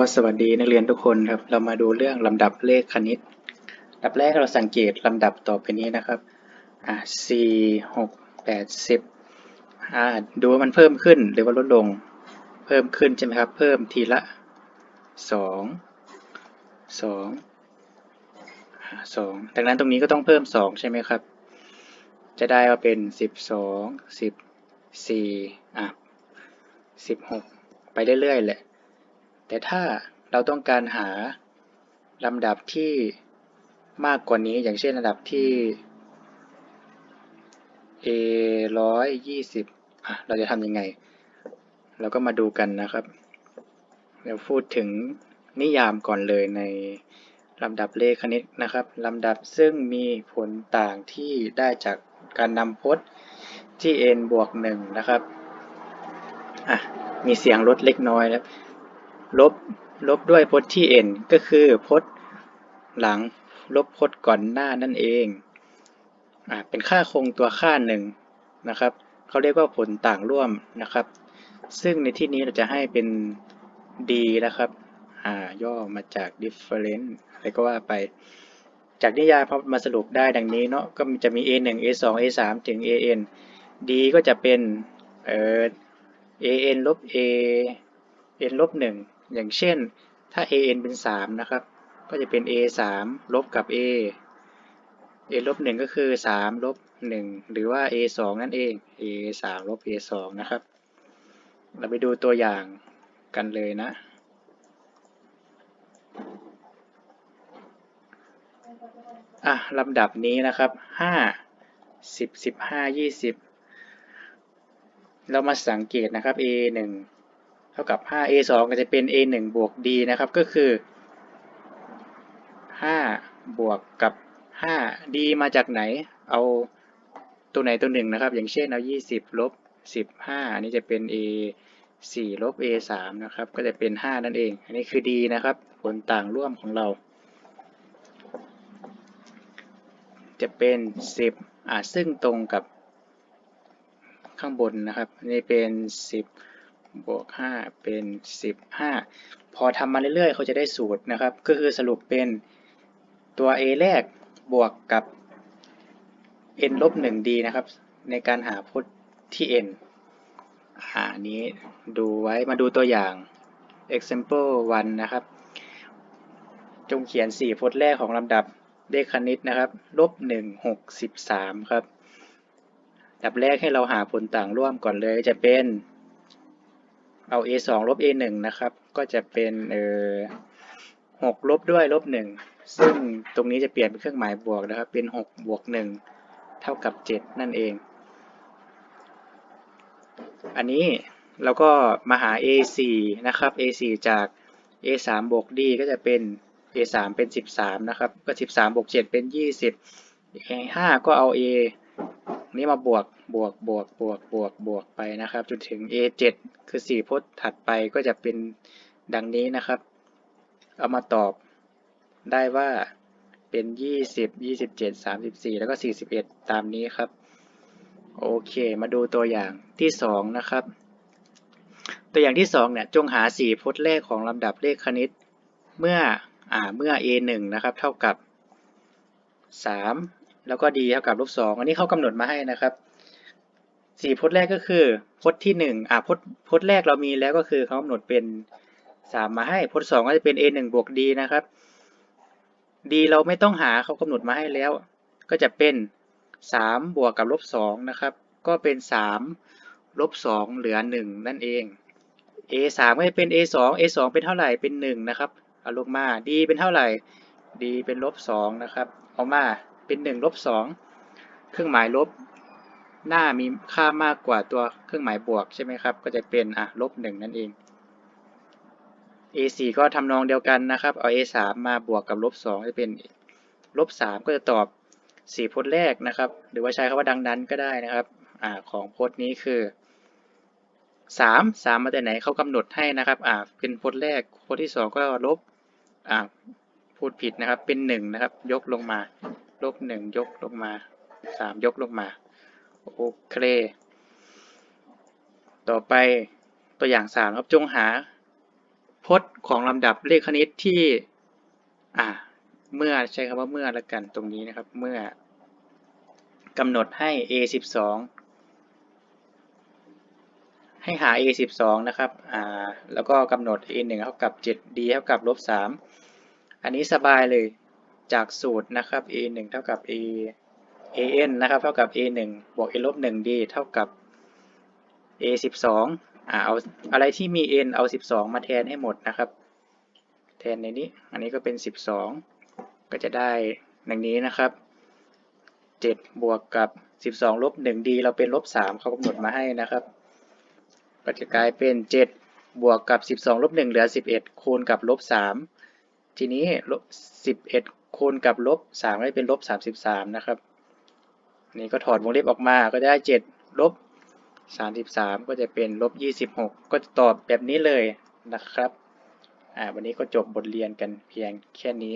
ก็สวัสดีนักเรียนทุกคนครับ เรามาดูเรื่องลำดับเลขคณิตลำดับแรกเราสังเกตลำดับต่อไปนี้นะครับอ่าสี่หกแปดสิบอ่าดูว่ามันเพิ่มขึ้นหรือว่าลดลง เพิ่มขึ้นใช่ไหมครับ เพิ่มทีละสองสองสองดังนั้นตรงนี้ก็ต้องเพิ่มสองใช่ไหมครับ จะได้ว่าเป็นสิบสองสิบสี่อะสิบหกไปเรื่อยๆแหละ แต่ถ้าเราต้องการหาลำดับที่มากกว่านี้อย่างเช่นระดับที่ a ร้อยยี่สิบอะเราจะทำยังไง เราก็มาดูกันนะครับเดี๋ยวพูดถึงนิยามก่อนเลยในลำดับเลขคณิตนะครับลำดับซึ่งมีผลต่างที่ได้จากการนำพจน์ที่ n บวก1นะครับอะมีเสียงลดเล็กน้อยแล้ว ลบ ลบด้วยพจน์ที่ n ก็คือพจน์หลังลบพจน์ก่อนหน้านั่นเองอ่าเป็นค่าคงตัวค่าหนึ่งนะครับเขาเรียกว่าผลต่างร่วมนะครับ ซึ่งในที่นี้เราจะให้เป็น d นะครับอ่าย่อมาจาก difference อะไรก็ว่าไป จากนิยามพอมาสรุปได้ดังนี้เนาะก็จะมี a 1 a 2 a 3ถึง a n d ก็จะเป็นเอ่อ a n ลบ a n ลบหนึ่ง อย่างเช่นถ้า a n เป็นสามนะครับ ก็จะเป็น a สามลบกับ a a ลบหนึ่งก็คือสามลบหนึ่งหรือว่า a สองนั่นเอง a สามลบ a สองนะครับ เราไปดูตัวอย่างกันเลยนะ อะลำดับนี้นะครับห้าสิบสิบห้ายี่สิบเรามาสังเกตนะครับ a หนึ่งเท่ากับ 5 a 2 ก็จะเป็น a 1 บวก d นะครับก็คือ 5 บวกกับ 5 d มาจากไหน เอาตัวไหนตัวหนึ่งนะครับ อย่างเช่นเอา 20 ลบ 15 อันนี้จะเป็น a 4 ลบ a 3นะครับ ก็จะเป็น 5 นั่นเอง อันนี้คือ d นะครับ ผลต่างร่วมของเรา จะเป็น 10 อ่าซึ่งตรงกับข้างบนนะครับนนี้เป็น 10 บวก 5 เป็น 15 พอทำมาเรื่อยๆ เขาจะได้สูตรนะครับ ก็คือสรุปเป็นตัว a แรกบวกกับ n ลบ 1d นะครับ ในการหาพจน์ที่ n อ่านี้ดูไว้มาดูตัวอย่าง example 1 นะครับ จงเขียน 4 พจน์แรกของลำดับเลขคณิตนะครับ ลบ 1 6 13 ครับดับแรกให้เราหาผลต่างร่วมก่อนเลยจะเป็น เอา a 2ลบ a 1นะครับ ก็จะเป็นเออ6ลบด้วยลบ1ซึ่งตรงนี้จะเปลี่ยนเป็นเครื่องหมายบวกนะครับ เป็น6บวก1เท่ากับ7นั่นเอง อันนี้เราก็มาหา a 4นะครับ a 4จาก a 3บวก d ก็จะเป็น a 3เป็น 13 นะครับ ก็ 13บวก7เป็น 20 a 5ก็เอา a นี้มาบวกบวกบวกบวกบวกบวกไปนะครับ จนถึง a 7 คือ 4 พจน์ถัดไปก็จะเป็นดังนี้นะครับ เอามาตอบได้ว่าเป็น 20 27 34 แล้วก็ 41 ตามนี้ครับ โอเค มาดูตัวอย่างที่ 2 นะครับ ตัวอย่างที่ 2 เนี่ย จงหา 4 พจน์แรกของลำดับเลขคณิต เมื่อ อ่า เมื่อ a 1 นะครับ เท่ากับ 3 แล้วก็ d เท่ากับลบสองอันนี้เขากำหนดมาให้นะครับสี่พจน์แรกก็คือพจน์ที่หนึ่งอ่าพจน์พจน์แรกเรามีแล้วก็คือเขากำหนดเป็นสามมาให้พจน์สองก็จะเป็น a หนึ่งบวก d นะครับ d เราไม่ต้องหาเขากำหนดมาให้แล้ว ก็จะเป็นสามบวกกับลบสองนะครับ ก็เป็นสามลบสองเหลือหนึ่งนั่นเอง a สามก็จะเป็น a สอง a สองเป็นเท่าไหร่เป็นหนึ่งนะครับเอาลงมา d เป็นเท่าไหร่ d เป็นลบสองนะครับเอามา เป็น1ลบ2เครื่องหมายลบ หน้ามีค่ามากกว่าตัวเครื่องหมายบวกใช่ไหมครับ ก็จะเป็นอะลบ1นั่นเอง a4 ก็ทำนองเดียวกันนะครับ เอา a3 มาบวกกับลบ2จะเป็นลบ3ก็จะตอบ4พจน์แรกนะครับ หรือว่าใช้คำว่าดังนั้นก็ได้นะครับอ่าของพจน์นี้คือ 3 3 มาแต่ไหนเขากำหนดให้นะครับอ่าเป็นพจน์แรกพจน์ที่ 2 ก็ลบอ่าพูดผิดนะครับเป็น1นะครับ ยกลงมา ลบหนึ่งยกลงมาสามยกลงมา โอเค ต่อไปตัวอย่างสามครับจงหาพจน์ของลำดับเลขคณิตที่ อ่า เมื่อใช้คำว่าเมื่อละกันตรงนี้นะครับ เมื่อกำหนดให้ a 12ให้หา a 12นะครับ อ่า แล้วก็กำหนด a 1เท่ากับ 7d เท่ากับลบ3อันนี้สบายเลย จากสูตรนะครับ a 1เท่ากับ a an นะครับเท่ากับ a 1บวก a ลบ 1d เท่ากับ a 12อ่าเอาอะไรที่มี n เอา 12 มาแทนให้หมดนะครับ แทนในนี้ อันนี้ก็เป็น 12 ก็จะได้ดังนี้นะครับ 7 บวกกับ 12 ลบ 1d เราเป็นลบ 3 เขากำหนดมาให้นะครับ ก็จะกลายเป็น 7 บวกกับ 12 ลบ 1 เหลือ 11 คูณกับลบ 3 ทีนี้ลบ11 คูณกับลบ3ก็จะเป็นลบ33นะครับ นี่ก็ถอดวงเล็บออกมาก็ได้7ลบ33ก็จะเป็นลบ26ก็จะตอบแบบนี้เลยนะครับ อ่า วันนี้ก็จบบทเรียนกันเพียงแค่นี้